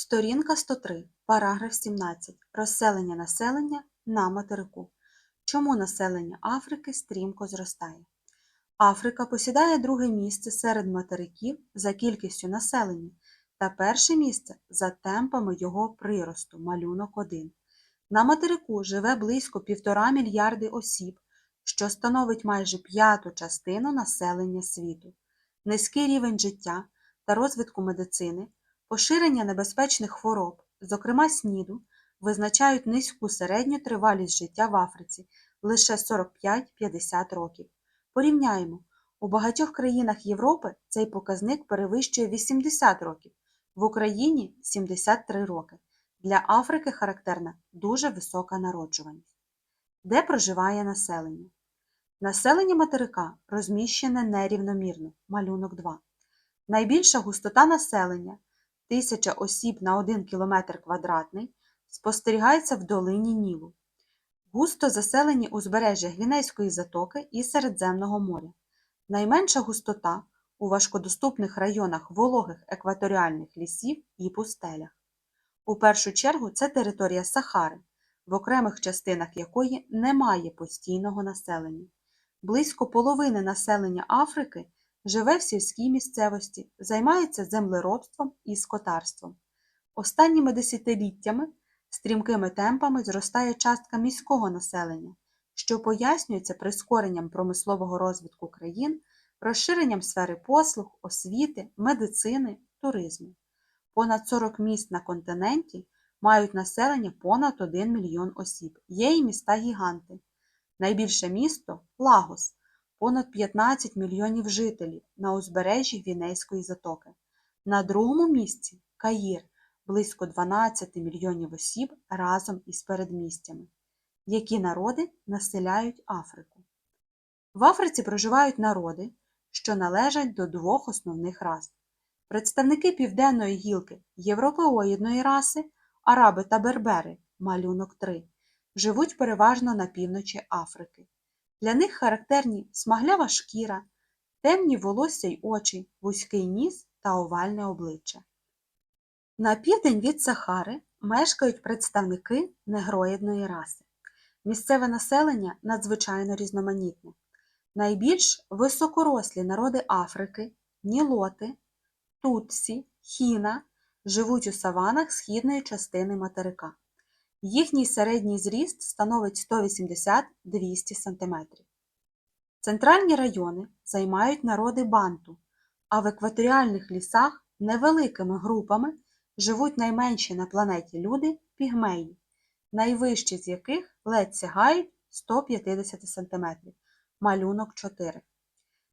Сторінка 103, параграф 17. Розселення населення на материку. Чому населення Африки стрімко зростає? Африка посідає друге місце серед материків за кількістю населення та перше місце за темпами його приросту малюнок 1. На материку живе близько півтора мільярди осіб, що становить майже п'яту частину населення світу. Низький рівень життя та розвитку медицини, поширення небезпечних хвороб, зокрема СНІДу, визначають низьку середню тривалість життя в Африці лише 45-50 років. Порівняємо, у багатьох країнах Європи цей показник перевищує 80 років, в Україні 73 роки. Для Африки характерна дуже висока народжуваність. Де проживає населення? Населення материка розміщене нерівномірно, малюнок 2. Найбільша густота населення 1000 осіб на 1 км квадратний спостерігається в долині Нілу. Густо заселені узбережжя Гвінейської затоки і Середземного моря. Найменша густота у важкодоступних районах вологих екваторіальних лісів і пустелях. У першу чергу це територія Сахари, в окремих частинах якої немає постійного населення. Близько половини населення Африки живе в сільській місцевості, займається землеробством і скотарством. Останніми десятиліттями стрімкими темпами зростає частка міського населення, що пояснюється прискоренням промислового розвитку країн, розширенням сфери послуг, освіти, медицини, туризму. Понад 40 міст на континенті мають населення понад 1 мільйон осіб. Є і міста-гіганти. Найбільше місто Лагос, понад 15 мільйонів жителів на узбережжі Гвінейської затоки. На другому місці Каїр, близько 12 мільйонів осіб разом із передмістями. Які народи населяють Африку? В Африці проживають народи, що належать до двох основних рас. Представники південної гілки європеоїдної раси, араби та бербери, малюнок 3, живуть переважно на півночі Африки. Для них характерні смаглява шкіра, темні волосся й очі, вузький ніс та овальне обличчя. На південь від Сахари мешкають представники негроїдної раси. Місцеве населення надзвичайно різноманітне. Найбільш високорослі народи Африки, нілоти, тутсі, хіна живуть у саванах східної частини материка. Їхній середній зріст становить 180-200 см. Центральні райони займають народи банту, а в екваторіальних лісах невеликими групами живуть найменші на планеті люди пігмеї, найвищі з яких ледь сягають 150 см, малюнок 4.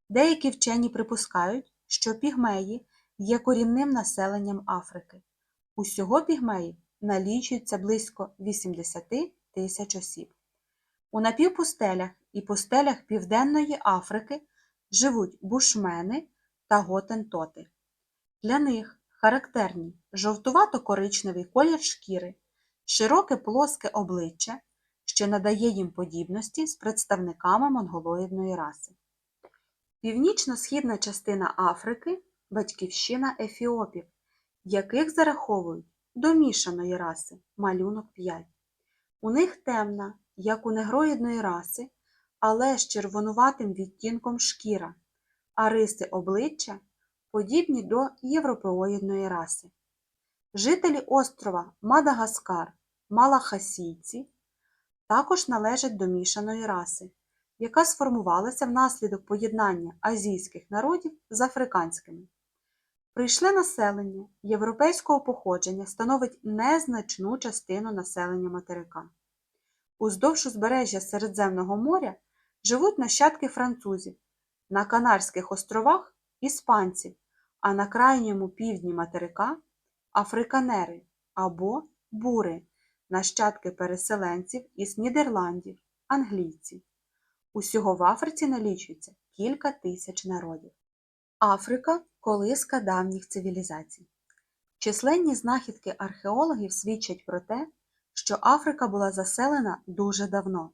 Деякі вчені припускають, що пігмеї є корінним населенням Африки. Усього пігмеїв налічується близько 80 тисяч осіб. У напівпустелях і пустелях Південної Африки живуть бушмени та готентоти. Для них характерні жовтувато-коричневий колір шкіри, широке плоске обличчя, що надає їм подібності з представниками монголоїдної раси. Північно-східна частина Африки батьківщина ефіопів, яких зараховують до мішаної раси малюнок 5. У них темна, як у негроїдної раси, але з червонуватим відтінком шкіра, а риси обличчя подібні до європеоїдної раси. Жителі острова Мадагаскар, малахасійці, також належать до мішаної раси, яка сформувалася внаслідок поєднання азійських народів з африканськими. Прийшле населення європейського походження становить незначну частину населення материка. Уздовж узбережжя Середземного моря живуть нащадки французів, на Канарських островах іспанців, а на крайньому півдні материка африканери або бури, нащадки переселенців із Нідерландів, англійці. Усього в Африці налічується кілька тисяч народів. Африка колиска давніх цивілізацій. Численні знахідки археологів свідчать про те, що Африка була заселена дуже давно.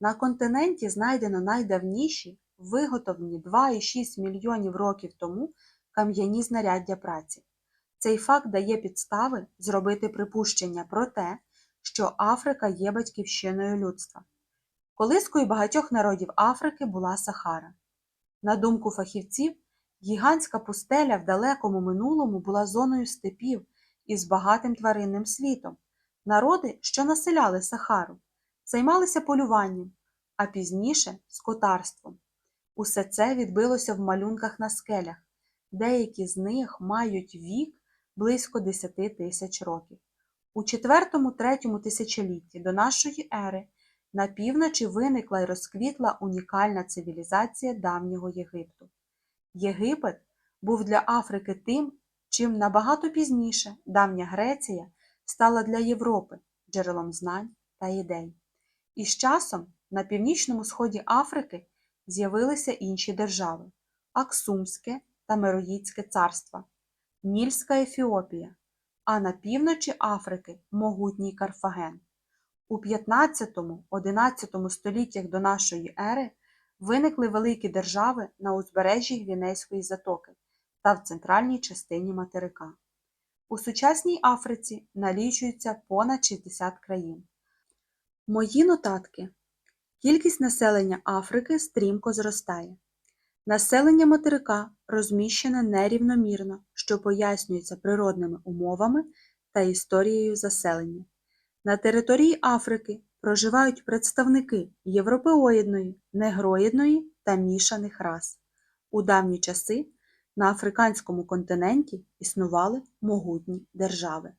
На континенті знайдено найдавніші, виготовлені 2,6 мільйонів років тому кам'яні знаряддя праці. Цей факт дає підстави зробити припущення про те, що Африка є батьківщиною людства. Колискою багатьох народів Африки була Сахара. На думку фахівців, гігантська пустеля в далекому минулому була зоною степів із багатим тваринним світом. Народи, що населяли Сахару, займалися полюванням, а пізніше скотарством. Усе це відбилося в малюнках на скелях. Деякі з них мають вік близько 10 тисяч років. У 4-3 тисячолітті до нашої ери на півночі виникла і розквітла унікальна цивілізація давнього Єгипту. Єгипет був для Африки тим, чим набагато пізніше давня Греція стала для Європи джерелом знань та ідей. І з часом на північному сході Африки з'явилися інші держави Аксумське та Мероїдське царства, Нільська Ефіопія, а на півночі Африки могутній Карфаген. У 15-11 століттях до нашої ери виникли великі держави на узбережжі Гвінейської затоки та в центральній частині материка. У сучасній Африці налічується понад 60 країн. Мої нотатки. Кількість населення Африки стрімко зростає. Населення материка розміщене нерівномірно, що пояснюється природними умовами та історією заселення. На території Африки проживають представники європеоїдної, негроїдної та мішаних рас. У давні часи на африканському континенті існували могутні держави.